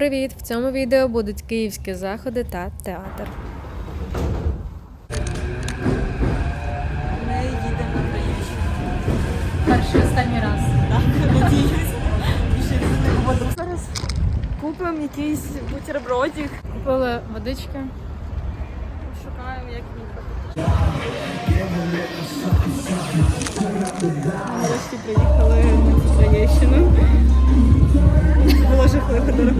Привіт! В цьому відео будуть київські заходи та театр. Ми їдемо на Троєщину. Перший останній раз. Так, надіюсь. Більше не буду. Зараз купимо якийсь бутербродик. Купили водички. Шукаємо, як їхати. Нарешті приїхали Було жахливо.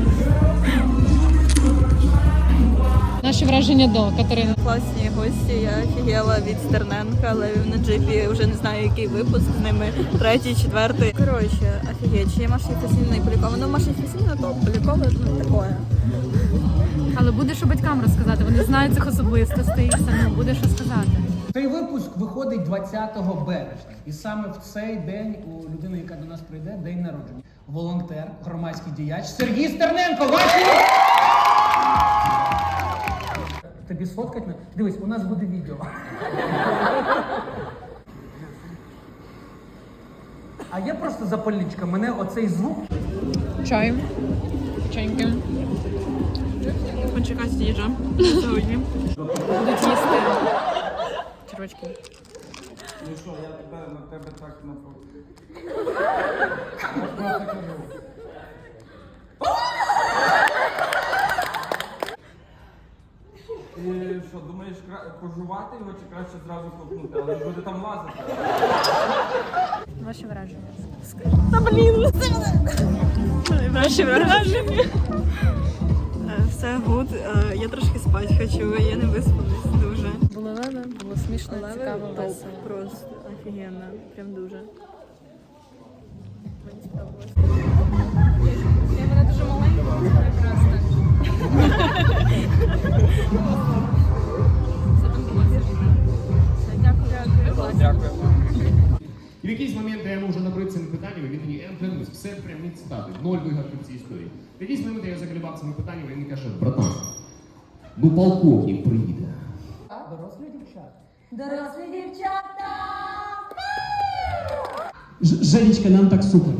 Наші враження до Катерини. Класні гості, я офігела від Стерненка, левів на джипі, вже не знаю, який випуск з ними, третій, четвертий. Коротше, офігеть, чи є Маша Єфесівна і Полякова. Ну, Маша Єфесівна то, Полякова, ну, такое. Але буде що батькам розказати. Вони знають цих особистостей і все ну, буде що сказати. Цей випуск виходить 20 березня, і саме в цей день у людини, яка до нас прийде, день народження. Волонтер, громадський діяч Сергій Стерненко. Ваші! Тобі сфоткать? на- Дивись, у нас буде відео. А я просто запальничка. Мене оцей звук Чай. Чайки. Почекай їжа сьогодні. Будуть їсти. Червочки. Ну що, я тебе на тебе так напав. І що, думаєш, пожувати його чи краще зразу копнути, але ж буде там лазити. Ваші враження. Та блін, Ваші враження. Е, Все гуд. Е, Я трошки спати хочу, я не виспалась дуже. Було леве, було смішно, цікаво, топ, весело. Просто офігенно. Прям дуже. Я вона дуже маленька, прекрасна. Дякую. І в якийсь момент я йому вже набрив цими питаннями, він мені «Ем, клянусь, все прямі цитати, ноль вигадки в цій історії. В якийсь момент я заколебав цими питаннями, він каже, братан, ну полковник приїде. Дорослі дівчата. Ж- Женечка, нам так супер.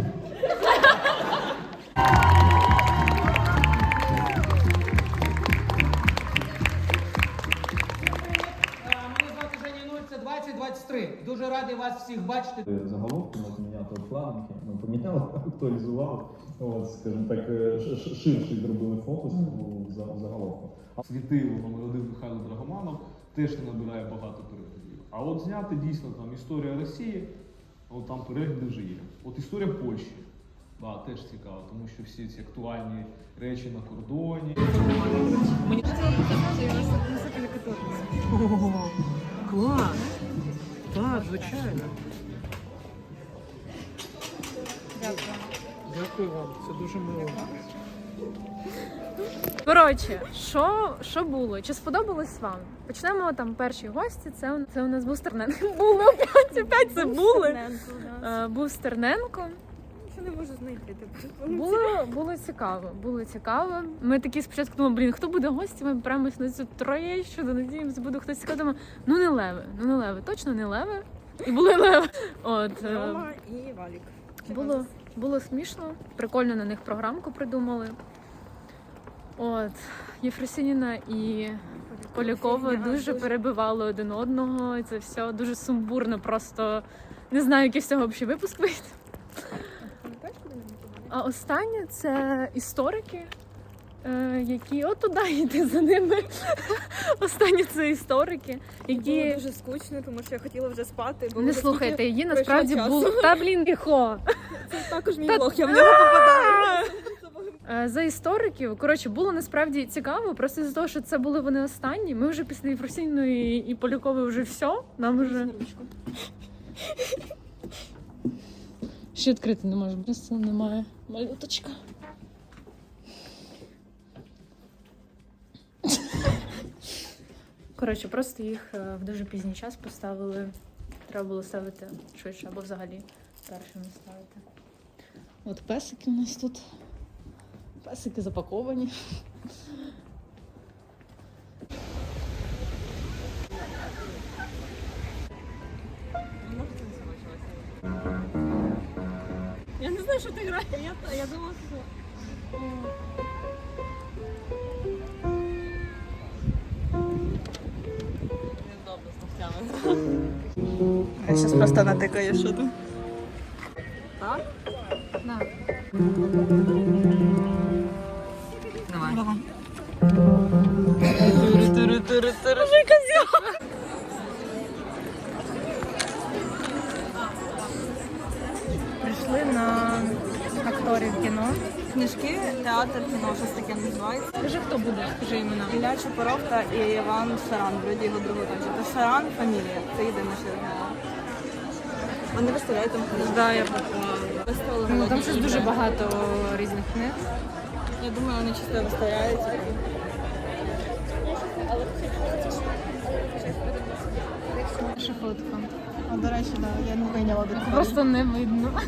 Мене звати Женя Нуль, 2023. Дуже радий вас всіх бачити. заголовки, от міняти обкладинки, ми поміняли, актуалізували, от, скажімо так, е, ш- ш- ширший зробили фокус у за- у заголовку. Світило народив Михайло Драгоманов, теж не набирає багато переглядів. А от зняти дійсно там історія Росії, от там перегляди вже є. От історія Польщі. Да, теж цікаво, тому що всі ці актуальні речі на кордоні. Мені Клас! Так, звичайно. Дякую. Дякую вам, це дуже мило. Коротше, що, що було? Чи сподобалось вам? Почнемо там перші гості. Це, це у нас був Стерненко. Були опять, опять це були. Е, Був Стерненко. Що не можу знайти тепер. Було, було цікаво. Було цікаво. Ми такі спочатку думали, блін, хто буде гостями? Прямо на цю троєщину, надіємося, буде хтось цікавий. Думаю, Ну не леви, ну не леви, точно не леви. І були леви. От е, Рома і Валік. було, було смішно, прикольно на них програмку придумали. От Єфросініна і Полякова дуже перебивали один одного. і Це все дуже сумбурно, просто не знаю, який з цього взагалі випуск вийде. А останнє це історики, е, які от туди йти за ними. Останні це історики, Було дуже скучно, тому що я хотіла вже спати. Бо не слухайте, її насправді було. Та блін, тихо. Це також мій блог, я в нього попадаю. Е, За істориків, коротше, було насправді цікаво, просто з того, що це були вони останні. Ми вже після Єфросійної і Полякової вже все. Нам вже. Ще відкрити не може, просто немає. Малюточка. Коротше, просто їх е, в дуже пізній час поставили. Треба було ставити швидше або взагалі першими ставити. От песики у нас тут. Песики запаковані. Я не знаю, що ти граєш. Я, я думала, що... Недобре з. Я зараз просто натикаю, що там. Так? Так. Книжки, театр, кіно, щось таке називається. Скажи, хто буде, скажи імена. Ілля Чапоров та Іван Шаран, вроді його другого танцю. Та Шаран фамілія, це єдине, що я знала. Вони виставляють там книжки. Да, я. Виставили Ну, там щось дуже багато різних книг. Я думаю, вони чисто виставляють. Наша фотка. А, до речі, да, я не вийняла до Просто не видно.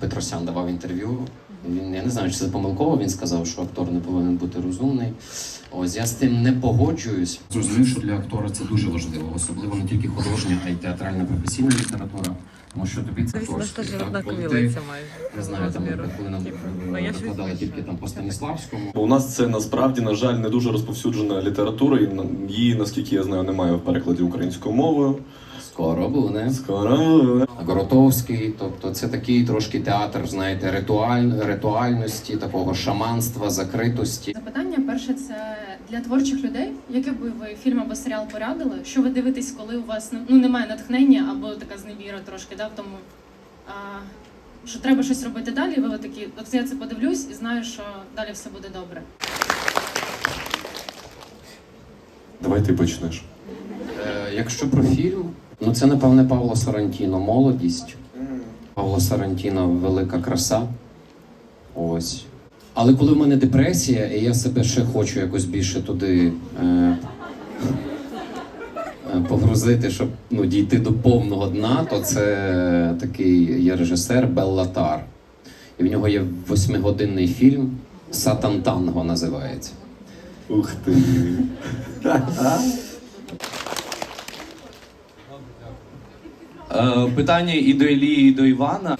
Петросян давав інтерв'ю. Він я не знаю, чи це помилково. Він сказав, що актор не повинен бути розумний. Ось я з тим не погоджуюсь. Зрозумів, що для актора це дуже важливо, особливо не тільки художня, а й театральна професійна література. Тому що тобі це ти, не знаю, там коли нам викладали тільки там по Станіславському. У нас це насправді, на жаль, не дуже розповсюджена література, і на- її, наскільки я знаю, немає в перекладі українською мовою. Скоро буде. Скоро. Гротовський, тобто це такий трошки театр, знаєте, ритуаль, ритуальності, такого шаманства, закритості. Запитання перше це для творчих людей. Який би ви фільм або серіал порадили? Що ви дивитесь, коли у вас ну немає натхнення або така зневіра трошки, да, в тому, а, що треба щось робити далі? і Ви такі, от я це подивлюсь і знаю, що далі все буде добре. Давай ти почнеш. Е, якщо про фільм, ну це напевне Павло Сарантіно, молодість. Павло Сарантіно велика краса. Ось. Але коли в мене депресія, і я себе ще хочу якось більше туди е, е, погрузити, щоб ну, дійти до повного дна, то це такий є режисер Беллатар. І в нього є восьмигодинний фільм Сатан Танго називається. Ух ти. Питання і до Ілії, і до Івана.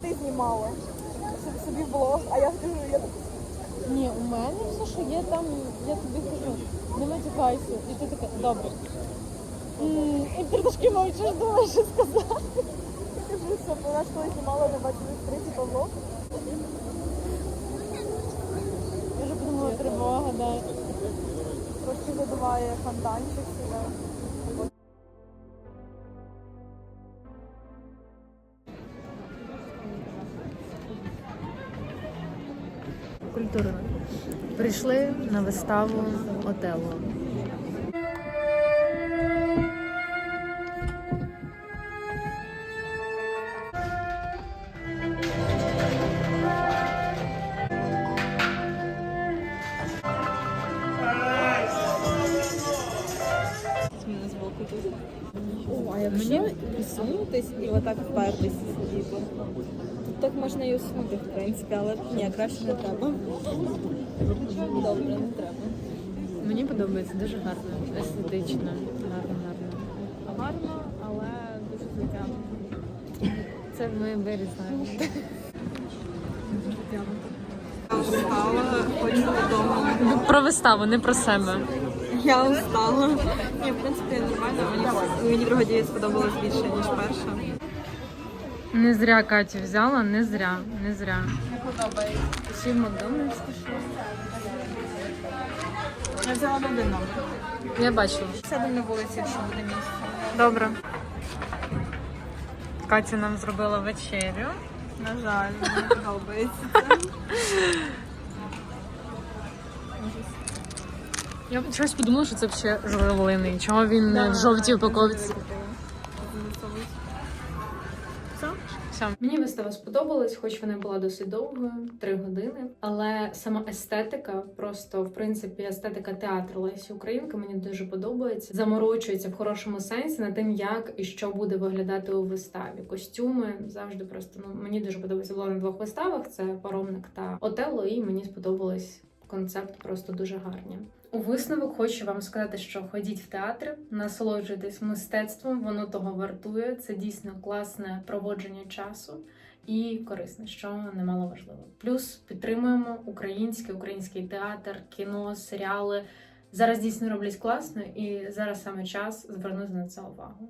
Ти знімала. Собі блог, а я скажу, я Ні, у мене все, що є там, я тобі кажу, не матюкайся. І ти така, добре. І ти трошки мовчиш, думаєш, що сказати. кажу, що вона ж коли знімала, не бачили скриті блог. Я вже подумала, тривога, да. Трошки задуває фонтанчик себе. Культурно. Прийшли на виставу Отелло. А присунутись і отак впертись сидіти. Тут так можна і уснути, в принципі, але ні, краще не треба. Добре, не треба. Мені подобається дуже гарно, естетично, гарно, гарно. Гарно, але дуже затягнуто. Це ми вирізаємо. Додому. Про виставу, не про себе. Я устала. Ні, в принципі, нормально. Мені, мені друга дія сподобалась більше, ніж перша. Не зря Катю взяла, не зря, не зря. Ще в Макдональдс пішла. Я взяла на один номер. Я бачила. Сяду на вулиці, якщо буде місце. Добре. Катя нам зробила вечерю. На жаль, мені подобається це. Я щось подумала, що це ще журавлиний. Чого він не в жовтій упаковці? Мені вистава сподобалась, хоч вона була досить довгою, три години. Але сама естетика, просто в принципі, естетика театру Лесі Українки мені дуже подобається. Заморочується в хорошому сенсі над тим, як і що буде виглядати у виставі. Костюми завжди просто ну мені дуже подобається. Було на двох виставах: це паромник та Отелло, і мені сподобалось концепт просто дуже гарні. У висновок хочу вам сказати, що ходіть в театр, насолоджуйтесь мистецтвом, воно того вартує. Це дійсно класне проводження часу і корисне, що немало важливо. Плюс підтримуємо український, український театр, кіно, серіали. Зараз дійсно роблять класно, і зараз саме час звернути на це увагу.